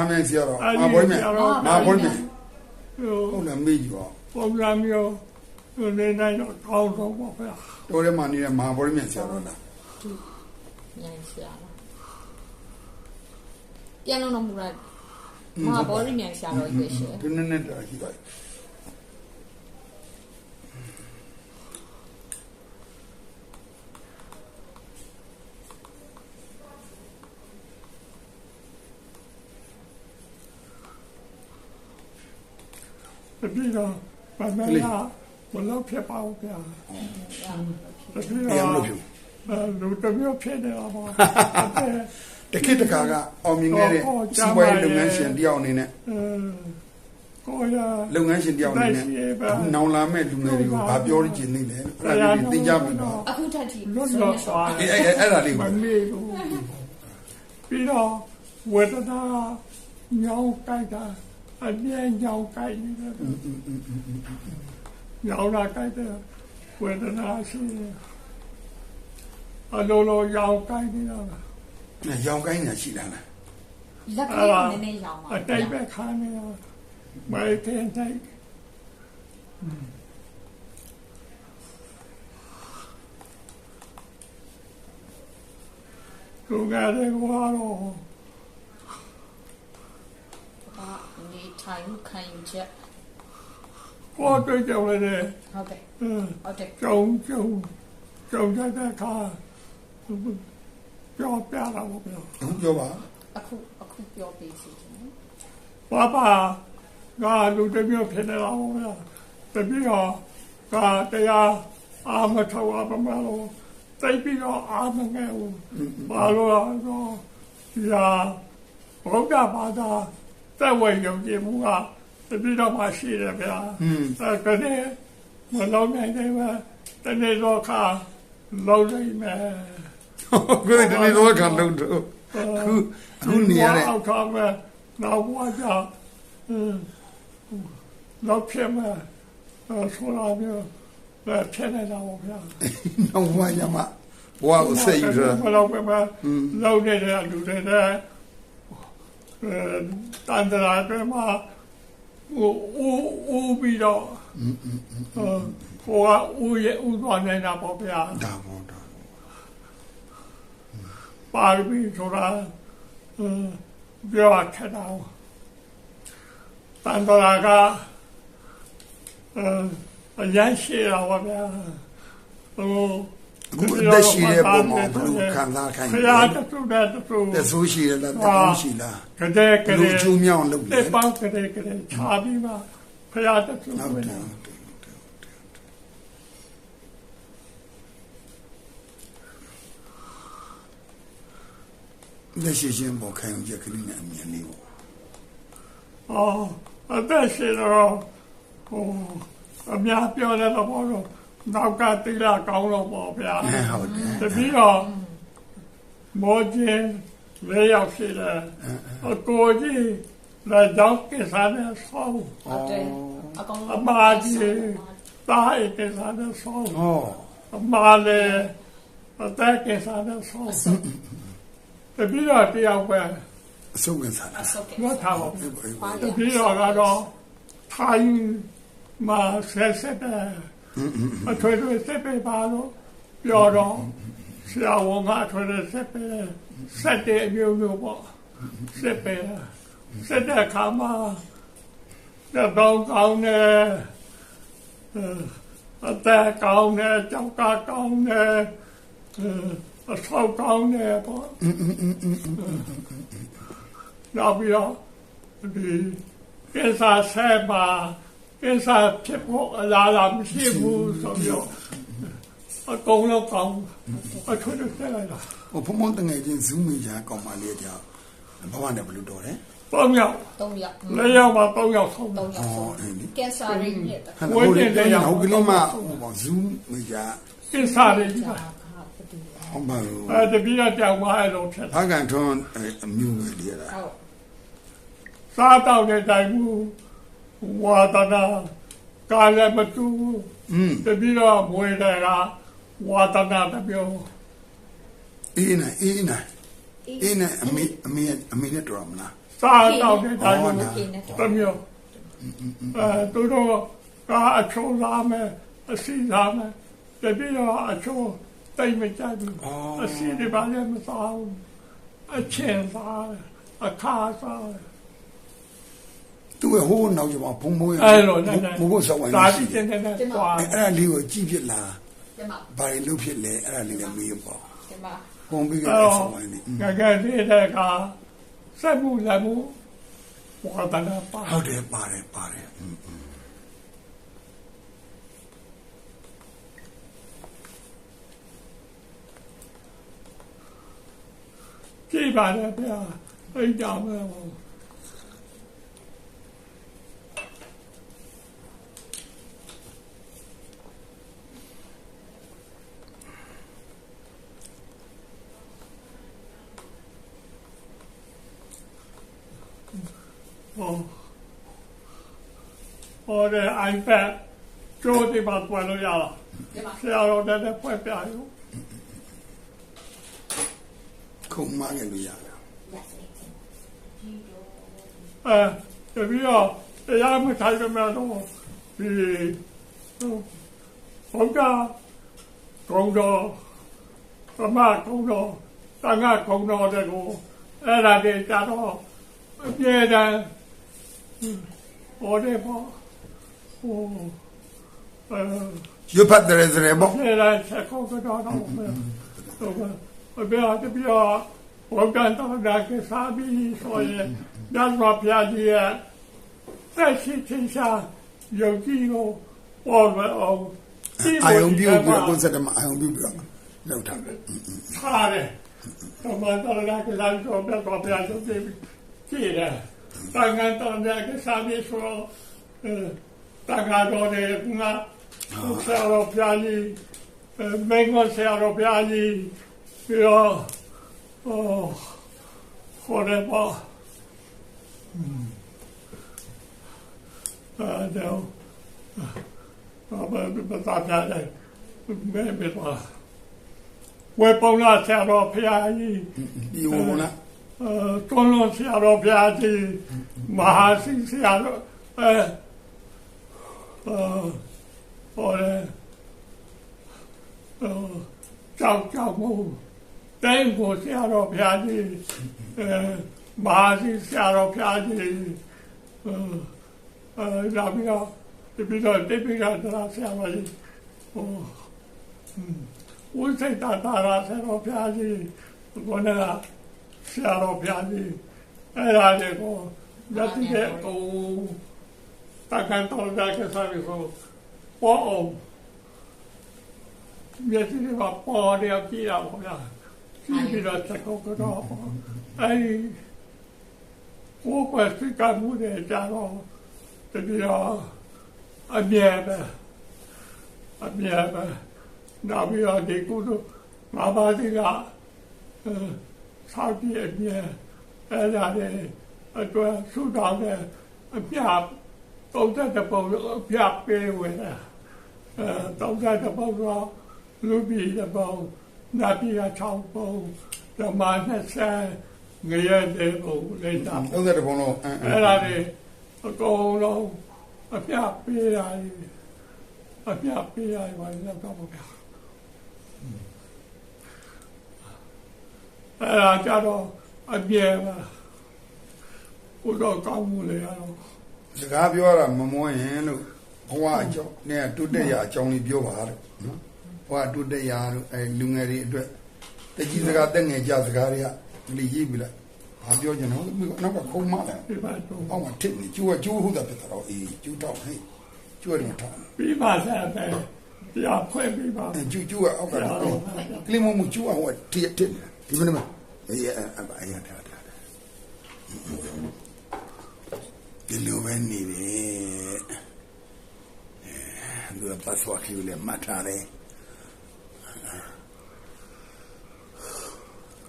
မာမြန်ဆရာတော်အဲ့ဒီမာဘွိုင်းမြန်ဆရာတော်မာဘွိုင်းမြန်ဟိုဟုတ်တယ်မေ့ကြည့်ပါပုံစံမျိုးဟိုနေနိုင်တော့ကောင်းဆုံးပါဗျာတော်ထဲမှာနေတဲ့မာဘွိုင်းမြန်ဆရာတော်လားညင်ရှာလားပြန်လုံးတော့မူရမဟာဘောရီမြန်ရှာတော့ရွေးရှင်ဒီနေ့နဲ့တော့ရှိပါ တပည့်တော်ဗမာလာဘလို့ဖြစ်ပါဦးဗျာတပည့်ဘယ်တော်လိုဖြစ်အဲလူတစ်မျိုးဖြစ်နေတာပါအဲတခိတခါကအောင်မြင်ခဲ့တဲ့စီးပွားရေးလုပ်ငန်းရှင်တယောက်အနေနဲ့ကိုရလုပ်ငန်းရှင်တယောက်အနေနဲ့အခုနောင်လာမဲ့လူငယ်တွေကိုဗာပြောရခြင်းနေတယ်အဲ့ဒါလေးတွေသင်ကြမယ်နော်အခုထက်ထိလွတ်လောသွားအဲ့အဲ့အဲ့ဒါလေးမကိုမေ့ဘူးပြီးတော့ဝေဒနာညောင်းကြိုက်တာအမြဲညောင်းကြိုက်နေတ ယ်ညောင်းလာကြိုက်တယ်ဝေဒနာရှိတယ်အလိုလိုညောင်းကြိုက်နေတာလားရောင်ကိုင်းညာရှိလားလားလက်ကလေးနည်းနည်းရောင်းပါအတိတ်ပဲခါနေတာမိုက်တဲ့နိုင်လူငယ်တွေကတော့ဘာနေ ထိုင်ခံယူချက်ကိုယ်တွေ့ကြတယ်ဟုတ်ကဲ့အင်းဟုတ်တယ်ကြုံကြုံကြုံရတဲ့အခါပြောပြတာပေါ့ဗျာအခုပြောပါအခုအခုပြောပေးစီတယ်ဘာပါငါလူတစ်မျိုးဖြစ်နေတာပေါ့ဗျာတပည့်တော်ကတရားအာမထောက်အပမလို့တိတ်ပြီးတော့အာမငယ်ဘူးဘာလို့လဲတော့ရာဘုရားဘာသာ တက်ဝဲယုံကြည်မှုကတပည့်တော်မှာရှိတယ်ဗျာအဲကနေ့မလုံးနိုင်တယ်ဗျာတနေ့တော့ခါလုံးလိုက်မယ်ကိုယ်တနေ့တော့ခံလို့တော့အခုအခုနေရတဲ့အောက်ထားမယ်နောက်ဘဝကျအင်းနောက်ဖြစ်မယ်အဲဆိုလာမျိုးပဲဖြစ်နေတာပေါ့ဗျာနောက်ဘဝညမှာဘဝကိုဆက်ယူတာမလောက်ပဲမလောက်နေတဲ့လူတွေနဲ့အဲ တန်တရာတွေမှာဟိုဦးဦးပြီးတော့ဟိုကဦးရဲ့ဦးသွားနေတာပေါ့ဗျာဒါပေါ့ဒါပါရမီဆိုတာအင်းပြောခက်တာတန်တရာကအရန်ရှိတာပါဗျာဟို အခုအသက်ရှိတဲ့ပုံမှာဘယ်လိုခံစားခိုင်းခလဲရာတခုနဲ့တခုသက်ဆိုးရှိရလားတက်ကောင်းရှိလားကတဲ့ကလူတဲ့ကျူးမြောင်းလုပ်တလေက်ပေါင်းကတဲ့ကတဲ့ခြားပြီးမှခရာတခုဟုတ်ဝင်တယ်တာဟုတ်တယ်ဟုတ်တယ်လက်ရှိချင်းပေါ်ခံယူချက်ကလေးနဲ့အမြင်လေးပေါ့အော်အသက်ရှိတော့ဟိုအများပြောတဲ့တော့ဘောတော့ နောက်ကတိလာကောင်းတော့ပေါ့ဗျာအဲဟုတ်တယ်တပြီးတော့မောချင်းလေးယောက်ရှိတယ်အကိုကြီးလည်းကြောက်ကိစ္စနဲ့ဆောင်းဟုတ်တယ်အကောင်အမကြီးတားကိစ္စနဲ့ဆောင်းဟောအမလည်းအသက်ကိစ္စနဲ့ဆောင်းတပြီးတော့တယောက်ပဲအဆုံးဝင်စားအလားဆုတ်ကဲပြောထားပါအေးပါအေးပါပါတပြီးတော့ကတော့ထိုင်မှာဆက်ဆက်တယ် အထွေထွေဆက်ပေးပါလို့ပြောတော့ဆရာဝန်ကအထွေထွေဆက်ပေးဆက်တဲ့အမျိုးမျိုးပေါ့ဆက်ပေးဆက်တဲ့ခါမှာတော့ကောင်းတယ်အသက်ကောင်းတယ်ကြောက်ကကောင်းတယ်အဆောက်ကောင်းတယ်ပေါ့နောက်ပြီးတော့ဒီကိစ္စဆဲပါ ကိစ္စဖြစ်ဖို့အလားလာမရှိဘူးဆိုပြီးတော့အကုန်လုံးကောင်းအထွေထွေဆက်လိုက်တာဟိုဖုံဖုံတငယ်ချင်း zoom မိကြကောင်းပါလေကြောက်ဘဝနဲ့ဘယ်လိုတော်လဲသုံးယောက်3ရက်လေးယောက်မှာသုံးယောက်ဆုံး3ရက်ဟောဆုံးအေးလေကင်ဆာရင်းနဲ့တဟိုလေဟုတ်ကလေးမှဟိုပေါ့ zoom မိကြကိစ္စတွေကြီးပါခါပတူဟောပါလို့အဲတပည့်တော့ကြောင်မအဲ့လိုဖြစ်ဖာကန်ထွန်းအမျိုးပဲလေလားဟုတ်စားတော့တဲ့တိုင်မူ ဝါဒနာကာလည်းမတူอืมတပည့်တော့မွေတယ်ကဝါဒနာတစ်မျိုးအေးနေအေးနေအေးနေအမေအမေအမေနဲ့တော်မလားစားတော့တဲ့တိုင်းဟုတ်ကိုလားခေနဲ့တမျိုးအဲသူတို့ကအချိုးသားမယ်အစီသားမယ်တပြည့်တော့အချိုးတိတ်မကြဘူးအော်အစီတွေပါလည်းမစားဘူးအချင်းစားတယ်အခါစားတယ် သူ့ရဲ့ဟိုးနောက်ကျမှဘုံဘုံရဲ့အဲ့လိုဘုံဘုံဆောင်းဝင်တာရှိတယ်နဲ့ကွာအဲ့ဒါလေးကိုကြည့်ဖြစ်လားကျမဘာတွေလုပ်ဖြစ်လဲအဲ့ဒါလေးလည်းမေးပေါ့ကျမဘုံပြီးကဆောင်းဝင်နေကကလေးတကစက်မှုလက်မှုဘာတလာပါဟုတ်တယ်ပါတယ်ပါတယ်ကြည့်ပါလေဗျာအိမ်တော်မှာ iPad ကျိုးဒီမှာပွင့်လို့ရလားကျမဆရာတော်တဲ့ဖွင့်ပြရုံခုံမခဲ့လို့ရတာရက်စလေးဒီတော့အဲတပီတော့တရားမထိုင်ကြမှာတော့ဒီဟုတ်ကကုံတော်သမကုံတော်တန်ခါကုံတော်တဲ့ကိုအဲ့ဒါတွေကြတော့အပြည့်တန်းဟောတယ်ပေါ့ ဟိုအဲရွတ်ဖတ်တယ်စရဲပေါ့နေလာချက်ခေါ်တော့တော့မယ်ဟုတ်ပါဘယ်ဟာတပြားဘောကန်တော့ဒါကစားပြီးဆိုရင်ညစွာဖျားကြီးရဲ့သက်ရှိချင်းရှာယုံကြည်ကိုပေါ်မအောင်အာယုံပြု တ်ပြီးတော့ကိုယ်စက်တမအာယုံပြုတ်ပြီးတော့လောက်တာထားတယ်တော့မတော်ဒါကစားတော့ပြတော့ဖျားဆိုပြီးကြည့်တယ်တန်ကန်တော့ဒါကစားပြီးဆိုအဲတန်ကတော့တယ်ငါဆရာတော်ဖျားကြီးမင်းကဆရာတော်ဘုရားကြီးပြီးတော့ဟောခေါ်တယ်ပေါ့အဲတော့ဘာပဲပတာပြတယ်မဲမဲပါဝေပေါလာဆရာတော်ဘုရားကြီးဒီဟိုလားအဲတွန်းလို့ဆရာတော်ဘုရားကြီးမဟာစီဆရာတော်အဲ ဟောတယ်ကြောက်ကြောက်မှုတိုင်းကိုဆရာတော်ဘုရားကြီးအဲမဟာစီဆရာတော်ဘုရားကြီးအဲအဲဒါပြီးတော့ဒီပြီးတော့တိပိကသရာဆရာတော်ကြီးဟိုဝိသေတတာရာဆရာတော်ဘုရားကြီးကိုယ်ကဆရာတော်ဘုရားကြီးအဲ့ဒါတွေကိုရတဲ့ကို တကန်တော်ကြကစားပြီးကိုပေါ်အောင်မျက်စိကပေါ်တယ်ကြည့်ရပါဗျာကြည့်ပြီးတော့ချက်တော့တော့အဲဒီကိုယ်ကစိတ်ကမှုတွေကြတော့တကယ်အမြဲပဲအမြဲပဲနောက်ပြီးတော့ဒီကုသိုလ်ငါးပါးစီကအဲဆောက်ကြည့်အမြဲအဲဒါတွေအတွက်ဆူတောင်းတယ်အပြ ပုံသက်တဲ့ပုံအပြပေးဝင်တယ်အဲတောင်းတဲ့ပုံတော့လူပြည်တစ်ပုံနတ်ပြည်က6ပုံဓမ္မ20ငရဲတဲ့ပုံလေးတာ30ဘုံလုံးအင်းအဲ့ဒါတွေအကုန်လုံးအပြပေးရတယ်အပြပေးရတယ်ဘာလို့တော့မပြောအဲ့ဒါကြတော့အပြဲပါဘုတော့ကောင်းမှုလေရတော့ စကားပြောရတာမမွန်းရင်လို့ဘဝအကြောင်းနဲ့တုတ်တက်ရအကြောင်းလေးပြောပါတော့နော်ဘဝတုတ်တက်ရလို့အဲလူငယ်တွေအတွက်တကြီးစကားတက်ငယ်ကြစကားတွေကလေရေးပြီးလိုက်ဘာပြောကြနော်နောက်ကခုံမလာဒီမှာတော့အောက်မှာထစ်နေကျိုးကကျိုးဟုတ်တာပြတော့အေးကျိုးတော့ဟဲ့ကျိုးတယ်ထားပြီးပါဆက်ပဲတရားဖွင့်ပြီးပါအဲကျိုးကျိုးကအောက်ကတော့ကလီမမှုကျိုးကဟိုတည့်တက်ဒီမနေ့မအေးအဲ့အဲ့ရထားတာ ဒီလိုပဲနေတယ်အဲလူကပတ်သွားခီလေမတ်ထားတယ်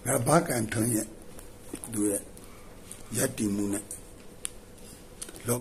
ငါဘာကန်ထွန်းရဲ့သူရဲ့ယက်တီမှုနဲ့